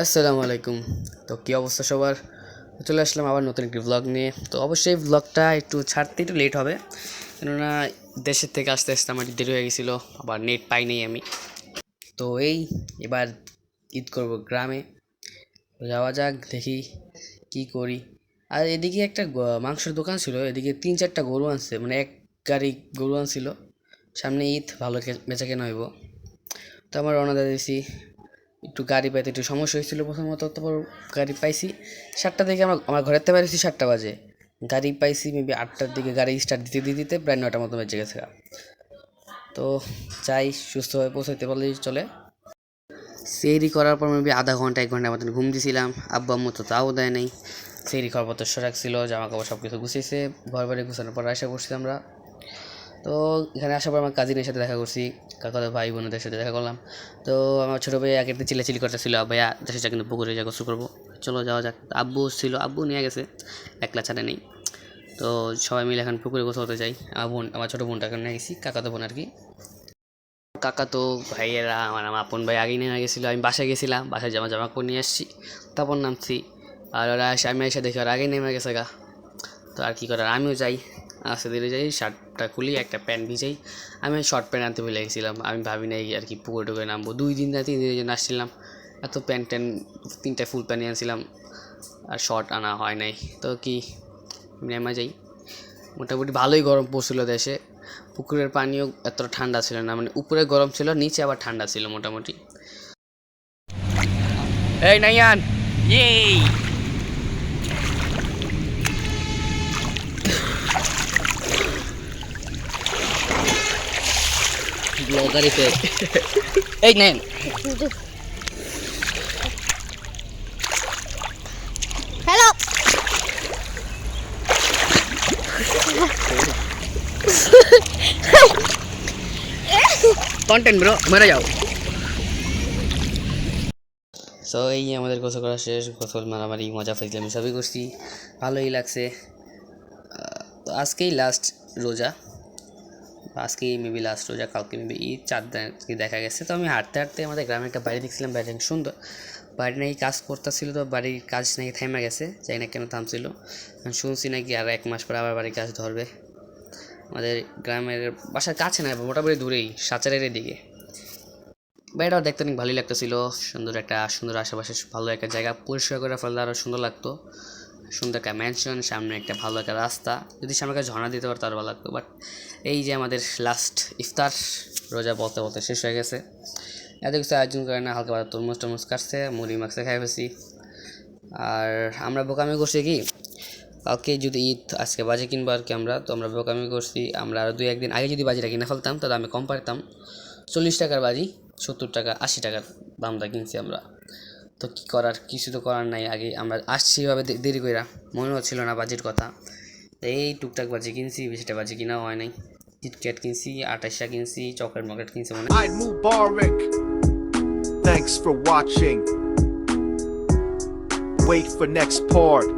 আসসালামু আলাইকুম। তো কী অবস্থা সবার? চলে আসলাম আবার নতুন একটি ব্লগ নিয়ে। তো অবশ্যই ব্লগটা একটু ছাড়তে একটু লেট হবে। কেননা দেশের থেকে আসতে আসতে আমার দেরি হয়ে গেছিল, আবার নেট পাইনি আমি। তো এই, এবার ঈদ করব গ্রামে। যাওয়া যাক, দেখি কি করি। আর এদিকে একটা মাংসের দোকান ছিল, এদিকে তিন চারটা গরু আনছে মানে এক গাড়ি গরু আনছিল। সামনে ঈদ, ভালো বেচা কেনা হইব। তো আমার রওনা দিয়ে দিয়েছি একটু গাড়ি পাইতে একটু সমস্যা হয়েছিল প্রথমত, তারপর গাড়ি পাইছি। সাতটা থেকে আমরা, আমার ঘরের থেকে বেরিয়েছি সাতটা বাজে। গাড়ি পাইছি মেবি আটটার দিকে, গাড়ি স্টার্ট দিতে দিতে দিতে প্রায় নয়টার মতো বেঁচে গেছে। তো চাই সুস্থভাবে পৌঁছাতে পারলেই চলে। সেরি করার পর মেবি আধা ঘণ্টা, এক ঘণ্টা মতন ঘুম দিয়েছিলাম আব্বা আম্মু তো তাও দেয় নাই। সেরি খাওয়ার পর তো সরাক ছিল, জামা কাপড় সব কিছু গুছিয়েছে। ঘর বাড়ি গুছানোর পর আসা করছি আমরা। তো এখানে আসার পর আমার কাজিনের সাথে দেখা করছি কাকাদের ভাই বোনদের সাথে দেখা করলাম। তো আমার ছোটো ভাই আগে চিল্লাচিলি করতেছিল, ভাইয়া দেশে যা কিন্তু পুকুরে যা গোসল করব। চলো যাওয়া যাক। আব্বু ছিল, আব্বু নিয়ে গেছে, একলা ছাড়া নেই। তো সবাই মিলে এখন পুকুরে গোসল হতে যাই। আমার বোন, আমার ছোটো বোনটাকে নিয়ে গেছি, কাকাতো বোন আর কি। কাকা তো ভাইয়েরা, আমার আমার আপন ভাই আগেই নিয়ে গেছিল। আমি বাসায় গেছিলাম, বাসায় জামা জামা কাপড় নিয়ে আসছি, তারপর নামছি। আর ওরা এসে, আমি এসে দেখি ওরা আগেই নেমে গেছে গা। তো আর কী করার? আমিও যাই। আস্তে ধীরে যাই শার্টটা খুলি, একটা প্যান্ট ভিজাই, আমি শর্ট প্যান্ট আনতে ভুলে গেছিলাম। আমি ভাবি নাই আর কি পুকুরে টুকুরে নামবো। দুই দিন না তিন দিনের জন্য আসছিলাম এত প্যান্ট ট্যান্ট, তিনটা ফুল প্যান্ট আনছিলাম আর শর্ট আনা হয় নাই। তো কি নেমে যাই। মোটামুটি ভালোই গরম পড়ছিল দেশে। পুকুরের পানিও এতটা ঠান্ডা ছিল না মানে উপরে গরম ছিল, নিচে আবার ঠান্ডা ছিল মোটামুটি। এই নাইয়ান! ইয়েই ইফেক্ট এই নেন। হ্যালো কন্টেন্ট ব্রো মরে যাও। সো এই আমাদের গোসল করা শেষ গোসল মারামারি মজা ফাইজলামি সবই করছি। ভালোই লাগছে। তো আজকেই লাস্ট রোজা। আজকেই মেবি লাস্ট রোজা, কালকে মেবি ঈদ, চার দিন আজকে দেখা গেছে। তো আমি হাঁটতে হাঁটতে আমাদের গ্রামে একটা বাড়ি দেখছিলাম, বাড়িটা সুন্দর। বাড়ি নাকি কাজ করতেছিল তো, বাড়ির কাজ নাকি থেমে গেছে, জানি না কেন থামছিল। শুনছি নাকি আর এক মাস পরে আবার বাড়ির কাজ ধরবে। আমাদের গ্রামের বাসার কাছে না, মোটামুটি দূরেই, সাচারের দিকে বাড়িটাও দেখতে অনেক ভালোই লাগতেছিল, সুন্দর একটা, সুন্দর আশেপাশে ভালো একটা জায়গা, পরিষ্কার করে ফেললে আরও সুন্দর লাগতো। সুন্দর একটা ম্যানশন সামনে একটা ভালো একটা রাস্তা। যদি সামনে একটা ঝর্ণা দিতে পারতো আরও ভালো লাগতো। বাট এই যে আমাদের লাস্ট ইফতার, রোজা বলতে বলতে শেষ হয়ে গেছে। এত কিছু আয়োজন করে না, হালকা পাতলা তরমুজ টরমুজ কাটছে মুড়ি মাখছে খাই ফেছি আর আমরা বোকামি করছি কি? কালকে যদি ঈদ, আজকে বাজে কিনবো আর কি আমরা, তো আমরা বোকামি করছি। আমরা আরও দুই, একদিন আগে যদি বাজিটা কিনে ফেলতাম, তাহলে আমি কম পারতাম। চল্লিশ টাকার বাজি, সত্তর টাকা, আশি টাকার দামটা কিনছি আমরা। তো কী করার কিছু তো করার নাই আগে আমরা আসছি এভাবে দেরি কইরা মনে হচ্ছিল না বাজির কথা এই টুকটাক বাজি কিনছি, বেশিটা বাজি কিনা হয় নাই কিটক্যাট কিনছি, আটাইশা কিনছি, চকলেট মকলেট কিনছি মানে. Thanks for watching. Wait for next part.